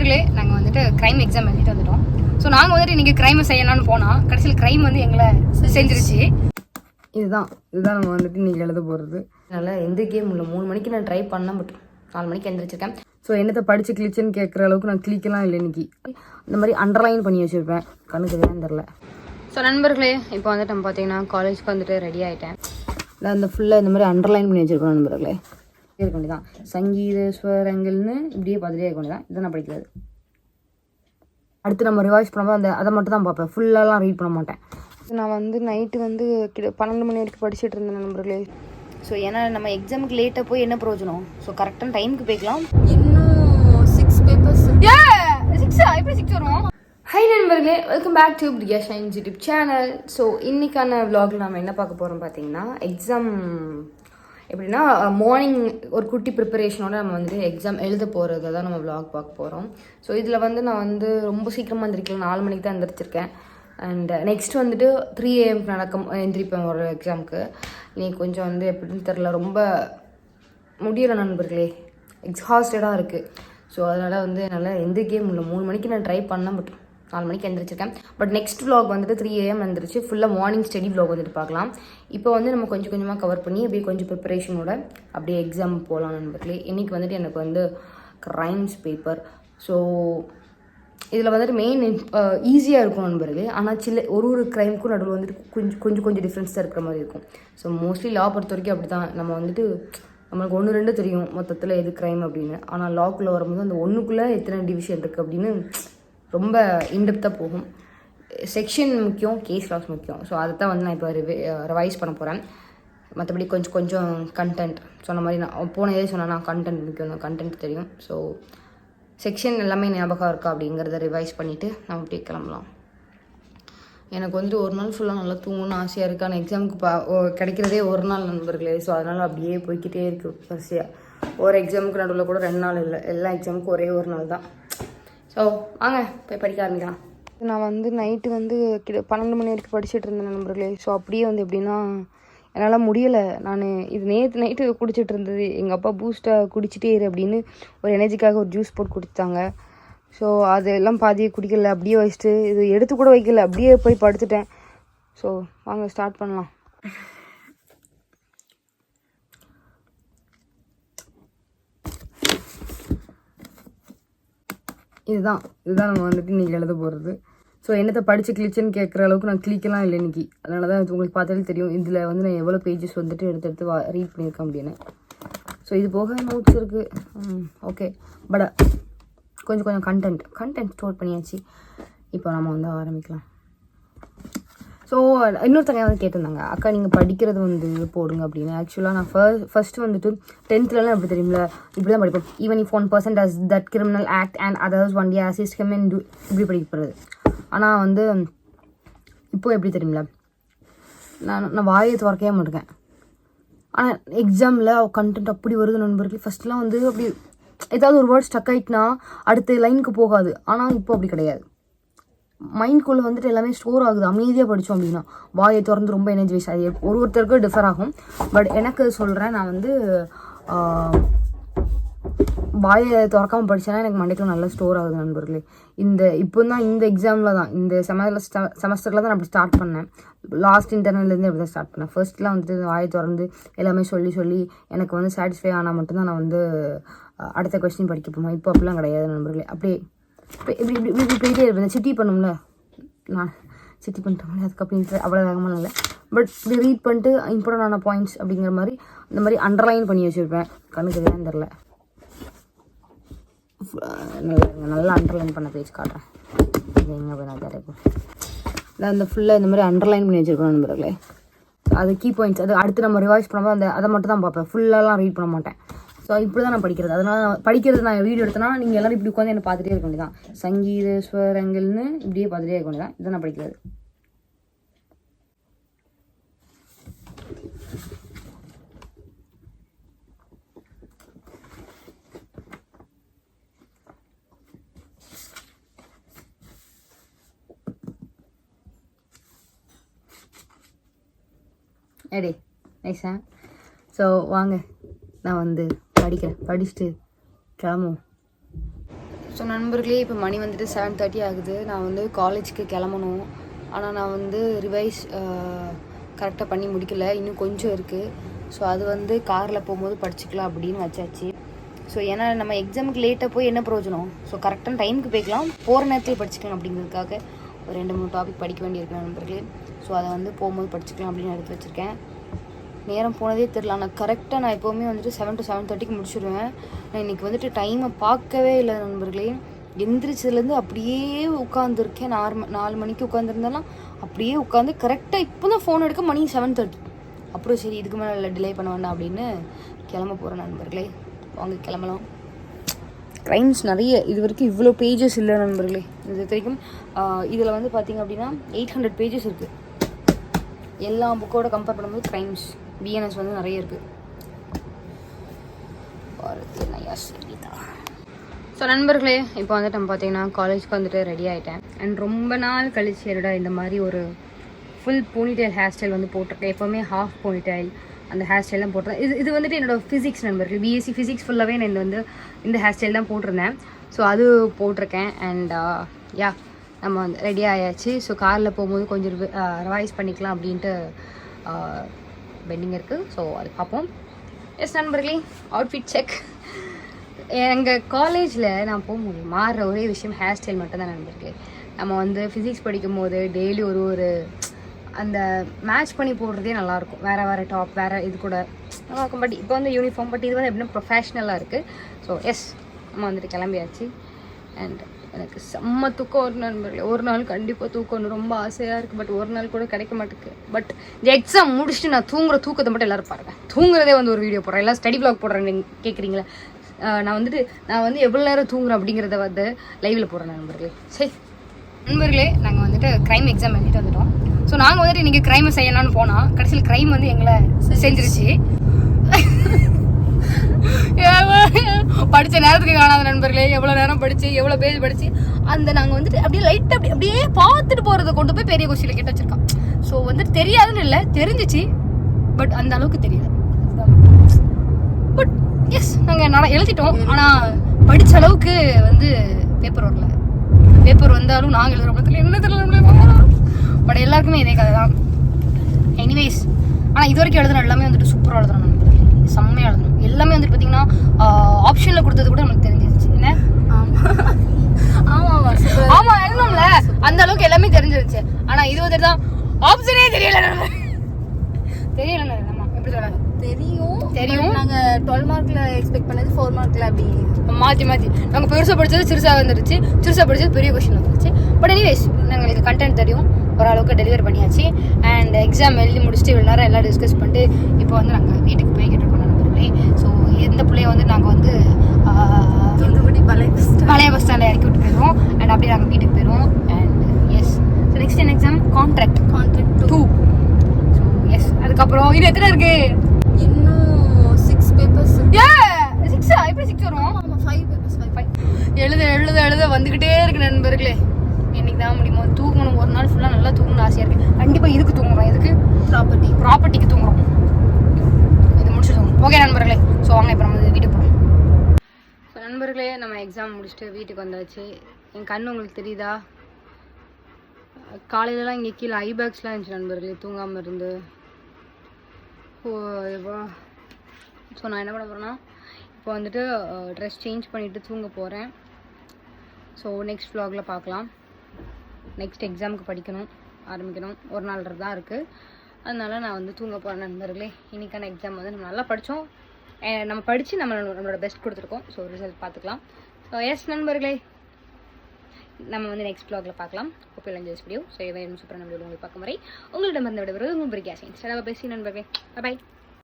நண்பர்களே நாங்கள் வந்துட்டு க்ரைம் எக்ஸாம் எழுதிட்டு வந்துட்டோம். ஸோ நாங்கள் வந்துட்டு இன்னைக்கு க்ரைம் செய்யலாம்னு போனால் கடைசியில் க்ரைம் வந்து எங்களை செஞ்சிருச்சு. இதுதான். இதுதான் நம்ம வந்துட்டு இன்னைக்கு எழுத போகிறது அதனால் எந்த கேம் இல்லை மூணு மணிக்கு நான் ட்ரை பண்ண பட் நாலு மணிக்கு எந்திரிச்சிருக்கேன். ஸோ என்னத்தை படித்து கிழிச்சுன்னு கேட்குற அளவுக்கு நான் கிளிக்கலாம் இல்லை இன்னைக்கு. இந்த மாதிரி அண்டர்லைன் பண்ணி வச்சுருப்பேன். கண்ணுக்கு தான் தெரில ஸோ நண்பர்களே இப்போ வந்துட்டு நம்ம பார்த்தீங்கன்னா காலேஜ்க்கு வந்துட்டு ரெடி ஆகிட்டேன் நான் இந்த ஃபுல்லாக இந்த மாதிரி அண்டர்லைன் பண்ணி வச்சுருக்கோம் நண்பர்களே. இருக்க வேண்டியதான் சங்கீத ஸ்வரங்கள்னு இப்படியே பார்த்துட்டே இருக்க வேண்டியதான் இதை நான் படிக்கிறது. அடுத்து நம்ம ரிவைஸ் பண்ணும்போது அந்த அதை மட்டும் தான் பார்ப்பேன். ஃபுல்லாலாம் ரீட் பண்ண மாட்டேன். நான் வந்து நைட்டு வந்து கிட்ட பன்னெண்டு மணி வரைக்கும் படிச்சுட்டு இருந்தேன் நண்பர்களே. ஸோ ஏன்னா நம்ம எக்ஸாமுக்கு லேட்டாக போய் என்ன பிரயோஜனம்? ஸோ கரெக்டான டைமுக்கு போய்க்கலாம். இன்னும் சிக்ஸ் பேப்பர்ஸ் சிக்ஸா எப்படி சிக்ஸ் வரும்? ஹை நண்பர்களே welcome back to Priya shines YouTube channel so இன்னைக்கான vlogல நம்ம என்ன பார்க்க போகிறோம் பார்த்தீங்கன்னா எக்ஸாம் எப்படின்னா மார்னிங் ஒரு குட்டி ப்ரிப்பரேஷனோட நம்ம வந்து எக்ஸாம் எழுத போகிறத தான் நம்ம vlog பார்க்க போகிறோம் ஸோ இதில் வந்து நான் வந்து ரொம்ப சீக்கிரமாக எந்திரிக்கல. நாலு மணிக்கு தான் எந்திரிச்சிருக்கேன். அண்ட் நெக்ஸ்ட் வந்துட்டு த்ரீ ஏஎம்க்கு நடக்கும் எந்திரிப்பேன் ஒரு எக்ஸாமுக்கு நீ கொஞ்சம் வந்து எப்படின்னு தெரில ரொம்ப முடியலை நண்பர்களே. எக்ஸாஸ்டடாக இருக்குது ஸோ அதனால் வந்து என்னால் எந்த கேம் மூணு மணிக்கு நான் ட்ரை பண்ணேன் பட் நாலு மணிக்கு எழுந்திரிச்சிருக்கேன் பட் நெக்ஸ்ட் விலாக் வந்துட்டு த்ரீ ஏஎம் வந்துருச்சு. ஃபுல்லாக மார்னிங் ஸ்டடி விலாக் வந்துட்டு பார்க்கலாம். இப்போ வந்து நம்ம கொஞ்சம் கொஞ்சமாக கவர் பண்ணி அப்படியே கொஞ்சம் ப்ரிப்பரேஷனோட அப்படியே எக்ஸாம் போகலாம் நண்பர்களே. இன்றைக்கி வந்துட்டு எனக்கு வந்து க்ரைம்ஸ் பேப்பர் ஸோ இதில் வந்துட்டு மெயின் ஈஸியாக இருக்கும் நண்பர்களே. ஆனால் சில ஒரு ஒரு க்ரைமுக்கும் நடுவில் வந்துட்டு கொஞ்சம் கொஞ்சம் கொஞ்சம் டிஃப்ரென்ஸ் தான் இருக்கிற மாதிரி இருக்கும். ஸோ மோஸ்ட்லி லா பொறுத்த வரைக்கும் அப்படி தான் நம்ம வந்துட்டு நம்மளுக்கு ஒன்று ரெண்டு தெரியும் மொத்தத்தில் எது க்ரைம் அப்படின்னு. ஆனால் லாக்குள்ளே வரும்போது அந்த ஒன்றுக்குள்ளே எத்தனை டிவிஷன் இருக்குது அப்படின்னு ரொம்ப இன்டெப்த்தாக போகும். செக்ஷன் முக்கியம் கேஸ் லாஸ் முக்கியம். ஸோ அதை தான் வந்து நான் இப்போ ரிவை ரிவைஸ் பண்ண போகிறேன் மற்றபடி கொஞ்சம் கொஞ்சம் கண்டென்ட் சொன்ன மாதிரி நான் போன இதே சொன்னேன்னா கண்டென்ட் முக்கியம். கண்டென்ட் தெரியும். ஸோ செக்ஷன் எல்லாமே ஞாபகம் இருக்கா அப்படிங்கிறத ரிவைஸ் பண்ணிவிட்டு நம்ம அப்படியே கிளம்பலாம். எனக்கு வந்து ஒரு நாள் ஃபுல்லாக நல்லா தூங்கணும்னு ஆசையாக இருக்குது ஆனால் எக்ஸாமுக்கு பா கிடைக்கிறதே ஒரு நாள் நண்பர்களே. ஸோ அதனால் அப்படியே போய்க்கிட்டே இருக்குது வரிசையாக ஒரு எக்ஸாமுக்கு நடுவில் கூட ரெண்டு நாள் இல்லை. எல்லா எக்ஸாமுக்கும் ஒரே ஒரு நாள் தான். ஓ வாங்க போய் படிக்க ஆரம்பிக்கலாம். நான் வந்து நைட்டு வந்து கிட்ட பன்னெண்டு மணி வரைக்கும் படிச்சுட்டு இருந்தேன் நண்பர்களே. ஸோ அப்படியே வந்து எப்படின்னா என்னால் முடியலை. நான் இது நேற்று நைட்டு குடிச்சிட்டு இருந்தது. எங்கள் அப்பா பூஸ்ட்டாக குடிச்சிட்டே இரு அப்படின்னு ஒரு எனர்ஜிக்காக ஒரு ஜூஸ் போட்டு குடித்தாங்க ஸோ அதெல்லாம் பாதியை குடிக்கல. அப்படியே வச்சுட்டு இது எடுத்து கூட வைக்கல. அப்படியே போய் படுத்துட்டேன். ஸோ வாங்க ஸ்டார்ட் பண்ணலாம். இதுதான் இதுதான் நம்ம வந்துட்டு இன்றைக்கி எழுத போகிறது ஸோ என்னத்தை படித்து கிளிச்சுன்னு கேட்குற அளவுக்கு நான் கிளிக்கலாம் இல்லை இன்றைக்கி அதனால தான் உங்களுக்கு பார்த்தாலே தெரியும். இதில் வந்து நான் எவ்வளோ பேஜஸ் வந்துட்டு எடுத்து எடுத்து வா ரீட் பண்ணியிருக்கேன் அப்படின்னு. ஸோ இது போக நோட்ஸ் இருக்குது ஓகே பட் கொஞ்சம் கொஞ்சம் கண்டென்ட் கண்டென்ட் ஸ்டோர் பண்ணியாச்சு. இப்போ நம்ம வந்து ஆரம்பிக்கலாம். ஸோ இன்னொருத்தங்க வந்து கேட்டிருந்தாங்க அக்கா நீங்கள் படிக்கிறது வந்து போடுங்க அப்படின்னு. ஆக்சுவலாக நான் ஃபர்ஸ்ட் ஃபர்ஸ்ட் வந்துட்டு டென்த்லலாம் எப்படி தெரியுமில்ல இப்படி தான் படிப்போம். Even if one percent as that criminal act and others one day assist him in இப்படி படிக்கிறது. ஆனால் வந்து இப்போ எப்படி தெரியுமில்ல நான் நான் வாயை துறக்கவே மாட்டேன் ஆனால் எக்ஸாமில் கண்டென்ட் அப்படி வருது நண்பர்களே. ஃபஸ்ட்லாம் வந்து அப்படி ஏதாவது ஒரு வேர்ட் ஸ்டக் ஆகிட்டுனா அடுத்த லைனுக்கு போகாது. ஆனால் இப்போ அப்படி கிடையாது. மைண்ட்குள்ளே வந்துட்டு எல்லாமே ஸ்டோர் ஆகுது. அமைதியாக படித்தோம் அப்படின்னா வாயை திறந்து ரொம்ப எனர்ஜி வேஸ்ட் அது ஒரு ஒருத்தருக்கும் டிஃபர் ஆகும். பட் எனக்கு சொல்கிறேன் நான் வந்து வாயை திறக்காமல் படித்தேன்னா எனக்கு மண்டைக்குள்ள நல்லா ஸ்டோர் ஆகுது நண்பர்களே. இந்த இப்போ தான் இந்த எக்ஸாமில் தான் இந்த செமஸ்டர் செமஸ்டரில் தான் நான் அப்படி ஸ்டார்ட் பண்ணேன். லாஸ்ட் இன்டர்னல்லேருந்து அப்படி தான் ஸ்டார்ட் பண்ணேன். ஃபர்ஸ்ட்லாம் வந்துட்டு வாயை திறந்து எல்லாமே சொல்லி சொல்லி எனக்கு வந்து சாட்டிஸ்ஃபை ஆனால் மட்டும்தான் நான் வந்து அடுத்த கொஸ்டின் படிக்க போவேன். இப்போ அப்படிலாம் கிடையாது நண்பர்களே. அப்படியே இப்படி இப்படி இப்படி போயிட்டே இருப்பேன். சிட்டி பண்ணும்ல. நான் சிட்டி பண்ணிட்டோம்ல அதுக்கப்புறம் அவ்வளோ வேகமாக இல்லை. பட் இப்படி ரீட் பண்ணிட்டு இம்பார்ட்டண்டான பாயிண்ட்ஸ் அப்படிங்கிற மாதிரி இந்த மாதிரி அண்டர்லைன் பண்ணி வச்சுருப்பேன். கண்ணுக்கு தான் தெரில நல்லா நல்லா அண்டர்லைன் பண்ண பேஜ் காட்டுறேன். இது எங்கே போய் நான் தரேன் நான் ஃபுல்லாக இந்த மாதிரி அண்டர்லைன் பண்ணி வச்சுருக்கேன் நண்பர்களே. அது கீ பாயிண்ட்ஸ் அது அடுத்து நம்ம ரிவைஸ் பண்ணும்போது அந்த அதை மட்டும் தான் பார்ப்பேன் ஃபுல்லாலாம் ரீட் பண்ண மாட்டேன். ஸோ இப்படி தான் நான் படிக்கிறது. அதனால நான் படிக்கிறது நான் வீடியோ எடுத்தேன்னா நீங்கள் எல்லோரும் இப்படி உட்காந்து என்ன பார்த்துட்டே இருக்க வேண்டியதான் சங்கீத ஸ்வரங்கள்னு இப்படியே பார்த்துட்டே இருக்க வேண்டியதான் இதை நான் படிக்கிறது. எடி நைஸா ஸோ வாங்க. நான் வந்து படிக்கிறேன். படிச்சுட்டு கிளம்புவோம். ஸோ நண்பர்களே இப்போ மணி வந்துட்டு செவன் தேர்ட்டி ஆகுது. நான் வந்து காலேஜுக்கு கிளம்பணும். ஆனால் நான் வந்து ரிவைஸ் கரெக்டாக பண்ணி முடிக்கல. இன்னும் கொஞ்சம் இருக்குது ஸோ அது வந்து காரில் போகும்போது படிச்சுக்கலாம் அப்படின்னு வச்சாச்சு. ஸோ ஏன்னா நம்ம எக்ஸாமுக்கு லேட்டாக போய் என்ன பிரயோஜனம்? ஸோ கரெக்டான டைமுக்கு போய்க்கலாம். போகிற நேரத்தில் படிச்சுக்கலாம் அப்படிங்கிறதுக்காக ஒரு ரெண்டு மூணு டாபிக் படிக்க வேண்டியிருக்கேன் நண்பர்களே. ஸோ அதை வந்து போகும்போது படிச்சுக்கலாம் அப்படின்னு எடுத்து வச்சுருக்கேன். நேரம் போனதே தெரில ஆனால் கரெக்டாக நான் எப்போவுமே வந்துட்டு செவன் டு செவன் தேர்ட்டிக்கு முடிச்சிடுவேன் நான் இன்றைக்கி வந்துட்டு டைமை பார்க்கவே இல்லை நண்பர்களே. எந்திரிச்சதுலேருந்து அப்படியே உட்காந்துருக்கேன் நாலு நாலு மணிக்கு உட்காந்துருந்தாலும் அப்படியே உட்காந்து கரெக்டாக இப்போ தான் ஃபோன் எடுக்க மணி செவன் தேர்ட்டி அப்புறம் சரி இதுக்கு மேலே டிலே பண்ண வேண்டாம் அப்படின்னு கிளம்ப போகிறேன் நண்பர்களே. வாங்க கிளம்பலாம். க்ரைம்ஸ் நிறைய இது வரைக்கும் இவ்வளோ பேஜஸ் இல்லை நண்பர்களே. இது வரைக்கும் இதில் வந்து பார்த்தீங்க அப்படின்னா எயிட் ஹண்ட்ரட் பேஜஸ் இருக்குது எல்லா புக்கோட கம்பேர் பண்ணும்போது க்ரைம்ஸ் பிஎன்எஸ் வந்து நிறைய இருக்குது ஸோ நண்பர்களே இப்போ வந்துட்டு நம்ம பார்த்தீங்கன்னா காலேஜ்க்கு வந்துட்டு ரெடி ஆகிட்டேன் அண்ட் ரொம்ப நாள் கழிச்சு என்னோட இந்த மாதிரி ஒரு ஃபுல் போனிடைல் ஹேர் ஸ்டைல் வந்து போட்டிருக்கேன் எப்போவுமே ஹாஃப் போனிடைல் அந்த ஹேர் ஸ்டைல்லாம் போட்டிருந்தேன். இது இது வந்துட்டு என்னோட ஃபிசிக்ஸ் நண்பர்கள் பிஎஸ்சி ஃபிசிக்ஸ் ஃபுல்லாகவே நான் இந்த வந்து இந்த ஹேர் ஸ்டைல் தான் போட்டிருந்தேன். ஸோ அது போட்டிருக்கேன். அண்ட் யா uh, நம்ம வந்து ரெடி ஆயாச்சு. ஸோ காரில் போகும்போது கொஞ்சம் ரிவைஸ் பண்ணிக்கலாம் அப்படின்ட்டு பெண்டிங் இருக்குது ஸோ அது பார்ப்போம். எஸ் நண்பர்களே அவுட்ஃபிட் செக் எங்கள் காலேஜில் நான் போகும்போது மாறுற ஒரே விஷயம் ஹேர் ஸ்டைல் மட்டும்தான் நண்பர்களே. நம்ம வந்து ஃபிசிக்ஸ் படிக்கும் போது டெய்லி ஒரு ஒரு அந்த மேட்ச் பண்ணி போடுறதே நல்லாயிருக்கும் வேறு வேறு டாப் வேறு இது கூட நல்லாயிருக்கும் பட் இப்போ வந்து யூனிஃபார்ம் பட் இது வந்து எப்படின்னா ப்ரொஃபஷ்னலாக இருக்குது ஸோ எஸ் நம்ம வந்துட்டு கிளம்பியாச்சு. அண்ட் எனக்கு செம்ம தூக்கம் ஒரு நண்பர்களே ஒரு நாள் கண்டிப்பாக தூக்கணும். ரொம்ப ஆசையாக இருக்குது பட் ஒரு நாள் கூட கிடைக்க மாட்டேங்குது. பட் இந்த எக்ஸாம் முடிச்சுட்டு நான் தூங்குற தூக்கத்தை மட்டும் எல்லாரும் பாருங்கள் தூங்குறதே வந்து ஒரு வீடியோ போடுறேன். எல்லாம் ஸ்டடி பிளாக் போடுறேன் நீங்கள் கேட்குறீங்களா நான் வந்துட்டு நான் வந்து எவ்வளோ நேரம் தூங்குறேன் அப்படிங்கிறத வந்து லைவில் போடுறேன் நண்பர்களே. சரி. நண்பர்களே நாங்கள் வந்துட்டு க்ரைம் எக்ஸாம் எழுதிட்டு வந்துட்டோம். ஸோ நாங்கள் வந்துட்டு இன்றைக்கி க்ரைமை செய்யலாம்னு போனால் கடைசியில் க்ரைம் வந்து எங்களை செஞ்சிருச்சு. படித்த நேரத்துக்கு காணாத நண்பர்களே எவ்வளோ நேரம் படித்து எவ்வளோ பேஜ் படித்து அந்த நாங்கள் வந்துட்டு அப்படியே லைட்டாக அப்படி அப்படியே பார்த்துட்டு போகிறத கொண்டு போய் பெரிய கொஸ்டினில் கேட்டு வச்சிருக்கோம். ஸோ வந்துட்டு தெரியாதுன்னு இல்லை தெரிஞ்சிச்சு பட் அந்த அளவுக்கு தெரியல பட் எஸ் நாங்கள் நல்லா எழுதிட்டோம். ஆனால் படித்த அளவுக்கு வந்து பேப்பர் வரல. பேப்பர் வந்தாலும் நாங்கள் எழுதுற படத்தில் என்ன தெரியல பட் எல்லாருக்குமே இதே கதை தான் எனிவேஸ் ஆனால் இது வரைக்கும் எழுதுன எல்லாமே வந்துட்டு சூப்பராக எழுதுறோம் நண்பர்களே செம்மையாக எழுதணும் எல்லாமே வந்துட்டு பார்த்தீங்கன்னா கொடுத்தது கூட நமக்கு தெரிஞ்சிருச்சு. என்ன? ஆமா. ஆமா. ஆமா எழுதணும்ல அந்த அளவுக்கு எல்லாமே தெரிஞ்சிருச்சு. ஆனா இது வந்துட்டு தான் ஆப்ஷனே தெரியல தெரியல நம்ம எப்படி சொல்ல தெரியும். தெரியும். நாங்க 12 மார்க்ல எக்ஸ்பெக்ட் பண்ணது 4 மார்க்ல அப்படி. மாற்றி மாற்றி நாங்கள் பெருசாக படிச்சது சிறுசாக வந்துருச்சு. சிறுசாக படிச்சது பெரிய கொஸ்டின் வந்துருச்சு. பட் எனிவேஸ் நாங்கள் இது கண்டென்ட் தெரியும். ஓரளவுக்கு டெலிவர் பண்ணியாச்சு. அண்ட் எக்ஸாம் எழுதி முடிச்சுட்டு இவ்வளோ நேரம் எல்லாம் டிஸ்கஸ் பண்ணிட்டு இப்போ வந்து நாங்கள் வீட்டுக்கு போய்கிட்டு இருக்கோம் நண்பர்களே ஸோ எந்த பிள்ளைய வந்து நாங்கள் வந்து பழைய பஸ் ஸ்டாண்டில் இறக்கி விட்டு போயிடுவோம் அண்ட் அப்படியே நாங்கள் வீட்டுக்கு போயிடுவோம் அண்ட் எஸ் ஸோ நெக்ஸ்ட் என்ன exam contract two. Two so yes அதுக்கப்புறம் இது எத்தனை இருக்கு? இன்னும் சிக்ஸ் பேப்பர்ஸ் ஏ சிக்ஸா எப்படி சிக்ஸ் வரும்? ஆமா ஃபைவ் பேப்பர்ஸ் ஃபைவ் எழுத எழுத எழுத வந்துக்கிட்டே இருக்கு நண்பர்களே. இன்னைக்கு தான் முடியுமோ? தூங்கணும். ஒரு நாள் ஃபுல்லாக நல்லா தூங்கணும் ஆசையாக இருக்கு. கண்டிப்பாக இதுக்கு தூங்குறோம். இதுக்கு ப்ராப்பர்ட்டி ப்ராப்பர்ட்டிக்கு தூங்குறோம். இது முடிச்சு தூங்கணும் ஓகே நண்பர்களே. ஸோ வாங்க இப்போ நம்ம வீட்டுக்கு போகிறோம் ஸோ நண்பர்களே நம்ம எக்ஸாம் முடிச்சுட்டு வீட்டுக்கு வந்தாச்சு. என் கண் உங்களுக்கு தெரியுதா? காலையிலலாம் இங்கே கீழே ஐபேக்ஸ்லாம் இருந்துச்சு நண்பர்களே தூங்காமல் இருந்து. ஓ ஸோ நான் என்ன பண்ண போகிறேன்னா இப்போ வந்துட்டு ட்ரெஸ் சேஞ்ச் பண்ணிவிட்டு தூங்க போகிறேன் ஸோ நெக்ஸ்ட் ஃப்ளாகில் பார்க்கலாம். நெக்ஸ்ட் எக்ஸாமுக்கு படிக்கணும் ஆரம்பிக்கணும். ஒரு நாள் தான் இருக்குது அதனால நான் வந்து தூங்க போகிறேன் நண்பர்களே. இன்னைக்கான எக்ஸாம் வந்து நம்ம நல்லா படித்தோம் Eh, நம்ம படித்து நம்ம நம்மளோட பெஸ்ட் கொடுத்துருக்கோம். ஸோ ரிசல்ட் பார்த்துக்கலாம். ஸோ எஸ் நண்பர்களே. நம்ம வந்து நெக்ஸ்ட் ப்ளாகில் பார்க்கலாம். ஓகே என்ஜாய்ஸ் வீடியோ ஸோ இவன் சூப்பரான வீடியோ உங்களுக்கு பார்க்கும் வரை உங்களிடம் இருந்து விடுவது உங்கள் சார் நம்ம பேசி நண்பர்களே. பாய்